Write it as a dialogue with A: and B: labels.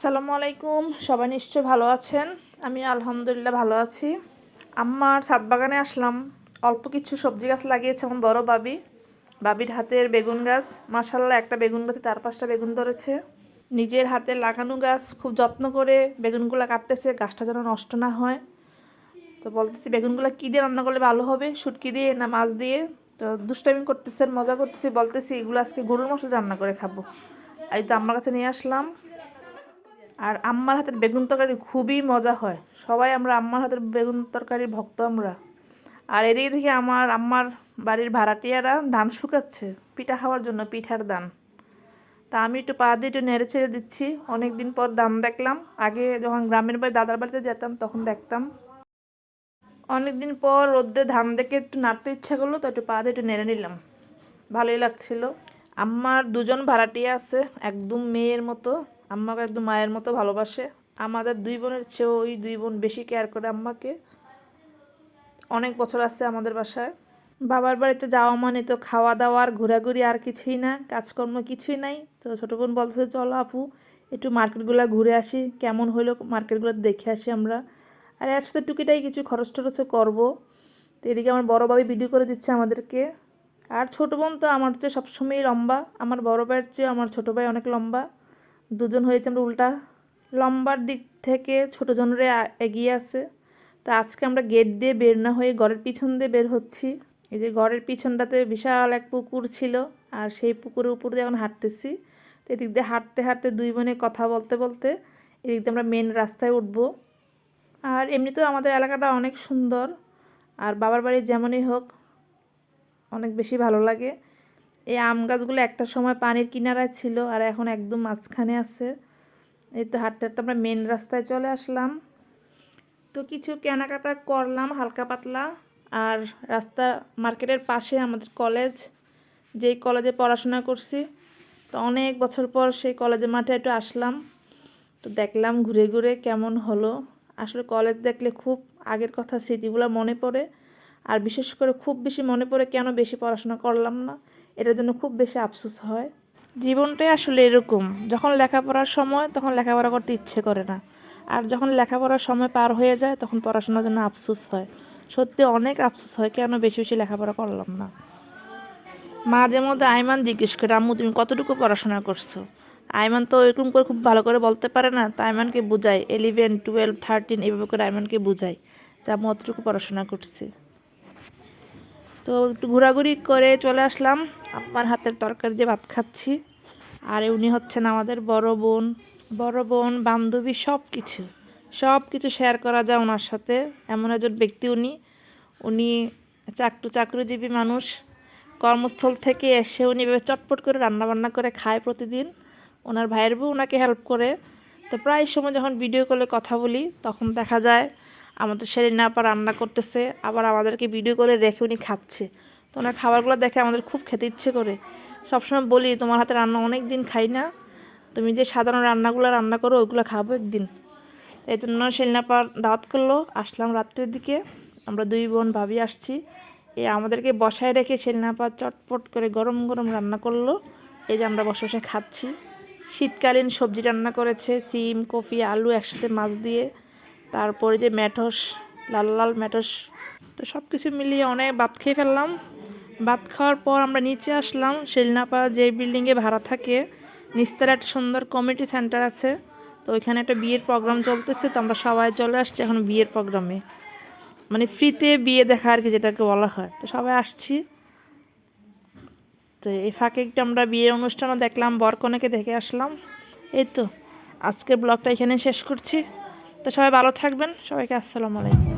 A: আসসালামু আলাইকুম। সবাই নিশ্চয় ভালো আছেন? আমি আলহামদুলিল্লাহ ভালো আছি। আমার ছাদ বাগানে আসলাম। অল্প কিছু সবজি গাছ লাগিয়েছে আমার বড় বাবি। বাবির হাতের বেগুন গাছ। মাসাল্লাহ একটা বেগুন গাছে চার পাঁচটা বেগুন ধরেছে। নিজের হাতে লাগানো গাছ, খুব যত্ন করে বেগুনগুলো কাটতেছে। গাছটা যেন নষ্ট না হয়। তো বলতেছি, বেগুনগুলো কী দিয়ে রান্না করলে ভালো হবে? শুটকি দিয়ে না মাছ দিয়ে? তো দুষ্টামি করতেছেন, মজা করতেছি, বলতেছি, এগুলো আজকে গরুর মাংস রান্না করে খাব। এই তো আমার কাছে নিয়ে আসলাম। আর আম্মার হাতের বেগুন তরকারি খুবই মজা হয়। সবাই আমরা আম্মার হাতের বেগুন তরকারির ভক্ত আমরা। আর এদিকে থেকে আমার আম্মার বাড়ির ভাড়াটিয়ারা ধান শুকাচ্ছে, পিঠা খাওয়ার জন্য পিঠার দান। তা আমি একটু পা দিয়ে একটু নেড়ে ছেড়ে দিচ্ছি। অনেক দিন পর দাম দেখলাম। আগে যখন গ্রামের বাড়ি দাদার বাড়িতে যেতাম, তখন দেখতাম। অনেকদিন পর রোদ্রে ধান দেখে একটু নাড়তে ইচ্ছা করল, তো একটু পা দিয়ে একটু নেড়ে নিলাম। ভালোই লাগছিল। আমার দুজন ভাড়াটিয়া আছে, একদম মেয়ের মতো। আম্মাকে একদম মায়ের মতো ভালোবাসে। আমাদের দুই বোনের চেয়েও ওই দুই বোন বেশি কেয়ার করে আম্মাকে। অনেক বছর আছে আমাদের বাসায়। বাবার বাড়িতে যাওয়া মানে তো খাওয়া দাওয়া আর ঘোরাঘুরি আর কিছুই না, কাজকর্ম কিছুই নাই। তো ছোটো বোন বলছে চলো আপু, একটু মার্কেটগুলো ঘুরে আসি, কেমন হলো মার্কেটগুলো দেখে আসি আমরা। আর একসাথে টুকিটাই কিছু খরচ টরচও করব। তো এদিকে আমার বড় ভাবি ভিডিও করে দিচ্ছে আমাদেরকে। আর ছোটো বোন তো আমার চেয়ে সবসময়ই লম্বা। আমার বড় ভাইয়ের চেয়ে আমার ছোটো ভাই অনেক লম্বা। দুজন হয়েছে, আমরা উল্টা লম্বার দিক থেকে ছোটো জনরে এগিয়ে আছে। তা আজকে আমরা গেট দিয়ে বের না হয়ে ঘরের পিছন দিয়ে বের হচ্ছি। এই যে ঘরের পিছনটাতে বিশাল এক পুকুর ছিল, আর সেই পুকুরের উপর দিয়ে এখন হাঁটতেছি। তো এদিক দিয়ে হাঁটতে হাঁটতে দুই বোনে কথা বলতে বলতে এদিক দিয়ে আমরা মেন রাস্তায় উঠবো। আর এমনিতেও আমাদের এলাকাটা অনেক সুন্দর, আর বাবার বাড়ি যেমনই হোক অনেক বেশি ভালো লাগে। এই আম গাছগুলো একটা সময় পানির কিনারায় ছিল আর এখন একদম মাঝখানে আছে। এই তো হাঁটতে হাঁটতে আমরা মেন রাস্তায় চলে আসলাম। তো কিছু কেনাকাটা করলাম হালকা পাতলা আর রাস্তা মার্কেটের পাশে আমাদের কলেজ, যেই কলেজে পড়াশোনা করছি। তো অনেক বছর পর সেই কলেজের মাঠে একটু আসলাম। তো দেখলাম ঘুরে ঘুরে কেমন হলো। আসলে কলেজ দেখলে খুব আগের কথা স্মৃতিগুলো মনে পড়ে। আর বিশেষ করে খুব বেশি মনে পড়ে কেন বেশি পড়াশোনা করলাম না। এটার জন্য খুব বেশি আফসোস হয়। জীবনটাই আসলে এরকম। যখন লেখাপড়ার সময়, তখন লেখাপড়া করতে ইচ্ছে করে না। আর যখন লেখাপড়ার সময় পার হয়ে যায়, তখন পড়াশোনার জন্য আফসোস হয়। সত্যি অনেক আফসোস হয়, কেন বেশি বেশি লেখাপড়া করলাম না? মাঝে মধ্যে আইমান জিজ্ঞেস করে, আম্মু, তুমি কতটুকু পড়াশোনা করছ? আইমান তো এরকম করে খুব ভালো করে বলতে পারে না, তো আইমানকে বুঝাই ইলেভেন টুয়েলভ থার্টিন এভাবে করে আইমানকে বুঝাই যে, আম্মু, অতটুকু পড়াশোনা করছি। তো একটু ঘোরাঘুরি করে চলে আসলাম। আমার হাতের তরকারি দিয়ে ভাত খাচ্ছি। আর উনি হচ্ছেন আমাদের বড় বোন। বড় বোন, বান্ধবী সব কিছু সব কিছু শেয়ার করা যায় ওনার সাথে। এমন একজন ব্যক্তি উনি। উনি চাকরু চাকরিজীবী মানুষ। কর্মস্থল থেকে এসে উনি এভাবে চটপট করে রান্নাবান্না করে খায় প্রতিদিন। ওনার ভাইয়ের বউ ওনাকে হেল্প করে। তো প্রায় সময় যখন ভিডিও কলে কথা বলি, তখন দেখা যায় আমাদের সেরে না পা রান্না করতেছে, আবার আমাদেরকে ভিডিও করে রেখে উনি খাচ্ছে। তো ওনার খাবারগুলো দেখে আমাদের খুব খেতে ইচ্ছে করে। সবসময় বলি, তোমার হাতে রান্না অনেক দিন খাই না। তুমি যে সাধারণ রান্নাগুলো রান্না করো, ওইগুলো খাব একদিন। এই জন্য সেলিনাপা দাওয়াত করল। আসলাম রাত্রের দিকে। আমরা দুই বোন ভাবি আসছি। এই আমাদেরকে বসায় রেখে সেলিনাপা চটপট করে গরম গরম রান্না করল। এই যে আমরা বসে বসে খাচ্ছি। শীতকালীন সবজি রান্না করেছে, সিম, কফি, আলু একসাথে মাছ দিয়ে। তারপরে যে ম্যাঠস, লাল লাল ম্যাঠস, তো সব কিছু মিলিয়ে অনেক ভাত খেয়ে ফেললাম। ভাত খাওয়ার পর আমরা নিচে আসলাম, শেলনাপা যে বিল্ডিংয়ে ভাড়া থাকে নিস্তার একটা সুন্দর কমিটি সেন্টার আছে। তো ওইখানে একটা বিয়ের প্রোগ্রাম চলতেছে, তো আমরা সবাই চলে আসছি এখন বিয়ের প্রোগ্রামে মানে ফ্রিতে বিয়ে দেখা আর কি যেটাকে বলা হয়। তো সবাই আসছি। তো এই ফাঁকে একটু আমরা বিয়ের অনুষ্ঠানও দেখলাম, বরকনেকে দেখে আসলাম। এই তো, আজকের ব্লগটা এখানে শেষ করছি। তো সবাই ভালো থাকবেন। সবাইকে আসসালামু আলাইকুম।